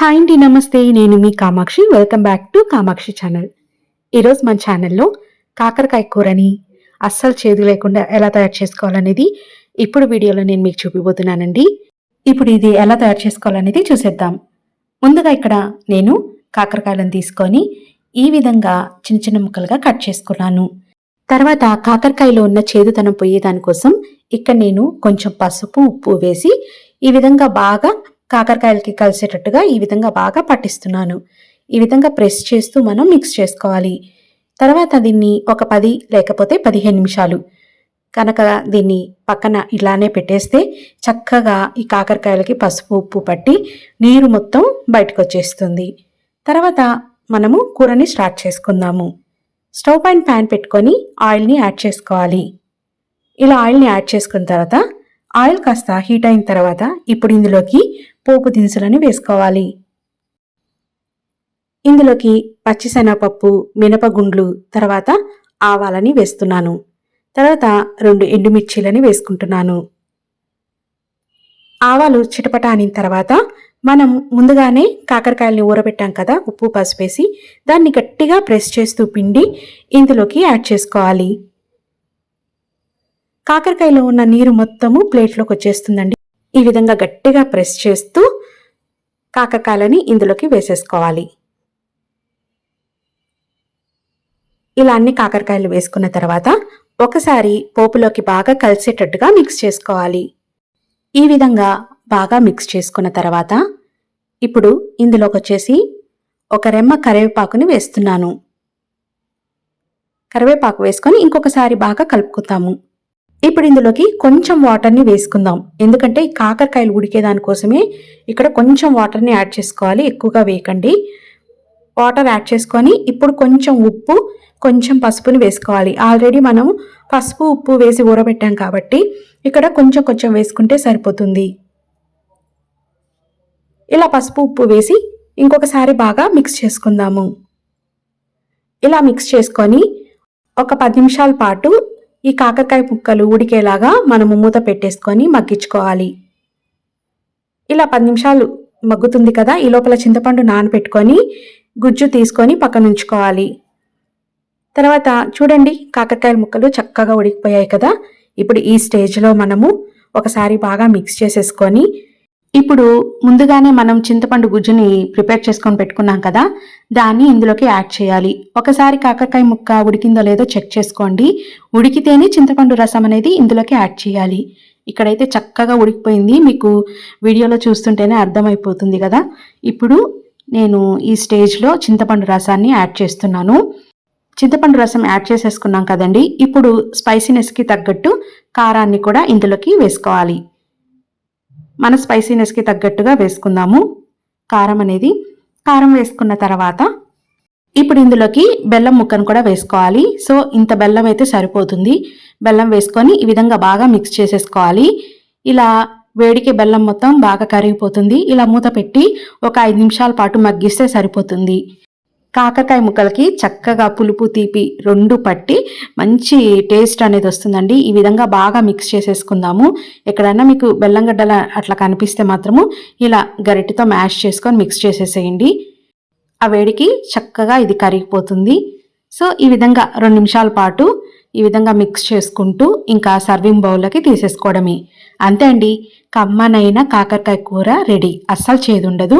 Hi అండి నమస్తే నేను మీ Kamakshi. Welcome back to Kamakshi channel ఈరోజు మన ఛానల్లో కాకరకాయ కూరని అస్సలు చేదు లేకుండా ఎలా తయారు చేసుకోవాలనేది ఇప్పుడు వీడియోలో నేను మీకు చూపిపోతున్నానండి ఇప్పుడు ఇది ఎలా తయారు చేసుకోవాలనేది చూసేద్దాం. ముందుగా ఇక్కడ నేను కాకరకాయలను తీసుకొని ఈ విధంగా చిన్న చిన్న ముక్కలుగా కట్ చేసుకున్నాను. తర్వాత కాకరకాయలో ఉన్న చేదుతనం పోయేదానికోసం ఇక్కడ నేను కొంచెం పసుపు ఉప్పు వేసి ఈ విధంగా బాగా కాకరకాయలకి కలిసేటట్టుగా ఈ విధంగా బాగా పట్టిస్తున్నాను. ఈ విధంగా ప్రెస్ చేస్తూ మనం మిక్స్ చేసుకోవాలి. తర్వాత దీన్ని ఒక పది లేకపోతే పదిహేను నిమిషాలు కనుక దీన్ని పక్కన ఇలానే పెట్టేస్తే చక్కగా ఈ కాకరకాయలకి పసుపు ఉప్పు పట్టి నీరు మొత్తం బయటకు వచ్చేస్తుంది తర్వాత మనము కూరని స్టార్ట్ చేసుకుందాము. స్టవ్ పైన ప్యాన్ పెట్టుకొని ఆయిల్ని యాడ్ చేసుకోవాలి. ఇలా ఆయిల్ని యాడ్ చేసుకున్న తర్వాత ఆయిల్ కాస్త హీట్ అయిన తర్వాత ఇప్పుడు ఇందులోకి పోపు దినుసులని వేసుకోవాలి. ఇందులోకి పచ్చిశనగపప్పు మినపగుండ్లు తర్వాత ఆవాలని వేస్తున్నాను. తర్వాత రెండు ఎండుమిర్చీలని వేసుకుంటున్నాను. ఆవాలు చిటపట అనిన తర్వాత మనం ముందుగానే కాకరకాయల్ని ఊరబెట్టాం కదా ఉప్పు పసుపేసి దాన్ని గట్టిగా ప్రెస్ చేస్తూ పిండి ఇందులోకి యాడ్ చేసుకోవాలి. కాకరకాయలో ఉన్న నీరు మొత్తము ప్లేట్లోకి వచ్చేస్తుందండి. ఈ విధంగా గట్టిగా ప్రెస్ చేస్తూ కాకరకాయలని ఇందులోకి వేసేసుకోవాలి. ఇలా అన్ని కాకరకాయలు వేసుకున్న తర్వాత ఒకసారి పోపులోకి బాగా కలిసేటట్టుగా మిక్స్ చేసుకోవాలి. ఈ విధంగా బాగా మిక్స్ చేసుకున్న తర్వాత ఇప్పుడు ఇందులోకి వచ్చేసి ఒక రెమ్మ కరివేపాకుని వేస్తున్నాను. కరివేపాకు వేసుకొని ఇంకొకసారి బాగా కలుపుకుతాము ఇప్పుడు ఇందులోకి కొంచెం వాటర్ని వేసుకుందాం. ఎందుకంటే కాకరకాయలు ఉడికే దానికోసమే ఇక్కడ కొంచెం వాటర్ని యాడ్ చేసుకోవాలి. ఎక్కువగా వేయకండి. వాటర్ యాడ్ చేసుకొని ఇప్పుడు కొంచెం ఉప్పు కొంచెం పసుపుని వేసుకోవాలి. ఆల్రెడీ మనం పసుపు ఉప్పు వేసి ఊరబెట్టాం కాబట్టి ఇక్కడ కొంచెం కొంచెం వేసుకుంటే సరిపోతుంది. ఇలా పసుపు ఉప్పు వేసి ఇంకొకసారి బాగా మిక్స్ చేసుకుందాము. ఇలా మిక్స్ చేసుకొని ఒక పది నిమిషాల పాటు ఈ కాకరకాయ ముక్కలు ఉడికేలాగా మనము మూత పెట్టేసుకొని మగ్గించుకోవాలి. ఇలా పది నిమిషాలు మగ్గుతుంది కదా ఈ లోపల చింతపండు నానబెట్టుకొని గుజ్జు తీసుకొని పక్కన ఉంచుకోవాలి. తర్వాత చూడండి కాకరకాయల ముక్కలు చక్కగా ఉడికిపోయాయి కదా. ఇప్పుడు ఈ స్టేజ్లో మనము ఒకసారి బాగా మిక్స్ చేసేసుకొని ఇప్పుడు ముందుగానే మనం చింతపండు గుజ్జుని ప్రిపేర్ చేసుకొని పెట్టుకున్నాం కదా దాన్ని ఇందులోకి యాడ్ చేయాలి. ఒకసారి కాకరకాయ ముక్క ఉడికిందో లేదో చెక్ చేసుకోండి. ఉడికితేనే చింతపండు రసం అనేది ఇందులోకి యాడ్ చేయాలి. ఇక్కడైతే చక్కగా ఉడికిపోయింది. మీకు వీడియోలో చూస్తుంటేనే అర్థమైపోతుంది కదా. ఇప్పుడు నేను ఈ స్టేజ్లో చింతపండు రసాన్ని యాడ్ చేస్తున్నాను. చింతపండు రసం యాడ్ చేసేసుకున్నాం కదండి. ఇప్పుడు స్పైసీనెస్కి తగ్గట్టు కారాన్ని కూడా ఇందులోకి వేసుకోవాలి. మన స్పైసీనెస్కి తగ్గట్టుగా వేసుకుందాము. కారం అనేది కారం వేసుకున్న తర్వాత ఇప్పుడు ఇందులోకి బెల్లం ముక్కను కూడా వేసుకోవాలి. సో ఇంత బెల్లం అయితే సరిపోతుంది. బెల్లం వేసుకొని ఈ విధంగా బాగా మిక్స్ చేసేసుకోవాలి. ఇలా వేడికి బెల్లం మొత్తం బాగా కరిగిపోతుంది. ఇలా మూత పెట్టి ఒక ఐదు నిమిషాల పాటు మగ్గిస్తే సరిపోతుంది. కాకరకాయ ముక్కలకి చక్కగా పులుపు తీపి రెండు పట్టి మంచి టేస్ట్ అనేది వస్తుందండి. ఈ విధంగా బాగా మిక్స్ చేసేసుకుందాము. ఎక్కడైనా మీకు బెల్లంగడ్డల అట్లా కనిపిస్తే మాత్రము ఇలా గరిటితో మ్యాష్ చేసుకొని మిక్స్ చేసేసేయండి. ఆ వేడికి చక్కగా ఇది కరిగిపోతుంది. సో ఈ విధంగా రెండు నిమిషాల పాటు ఈ విధంగా మిక్స్ చేసుకుంటూ ఇంకా సర్వింగ్ బౌల్లోకి తీసేసుకోవడమే. అంతే అండి కమ్మనైన కాకరకాయ కూర రెడీ అస్సలు చేదుండదు.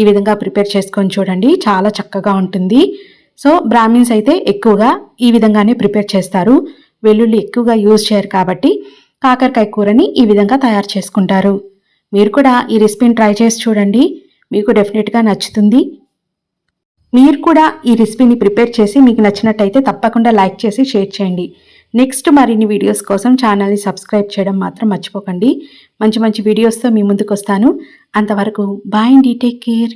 ఈ విధంగా ప్రిపేర్ చేసుకొని చూడండి చాలా చక్కగా ఉంటుంది. సో బ్రాహ్మిన్స్ అయితే ఎక్కువగా ఈ విధంగానే ప్రిపేర్ చేస్తారు. వెల్లుల్లి ఎక్కువగా యూజ్ చేయరు కాబట్టి కాకరకాయ కూరని ఈ విధంగా తయారు చేసుకుంటారు. మీరు కూడా ఈ రెసిపీని ట్రై చేసి చూడండి. మీకు డెఫినెట్గా నచ్చుతుంది. మీరు కూడా ఈ రెసిపీని ప్రిపేర్ చేసి మీకు నచ్చినట్టయితే తప్పకుండా లైక్ చేసి షేర్ చేయండి. నెక్స్ట్ మరిన్ని వీడియోస్ కోసం ఛానల్ని సబ్స్క్రైబ్ చేయడం మాత్రం మర్చిపోకండి. మంచి మంచి వీడియోస్తో మీ ముందుకు వస్తాను అంతవరకు బాయ్ అండి. Take care.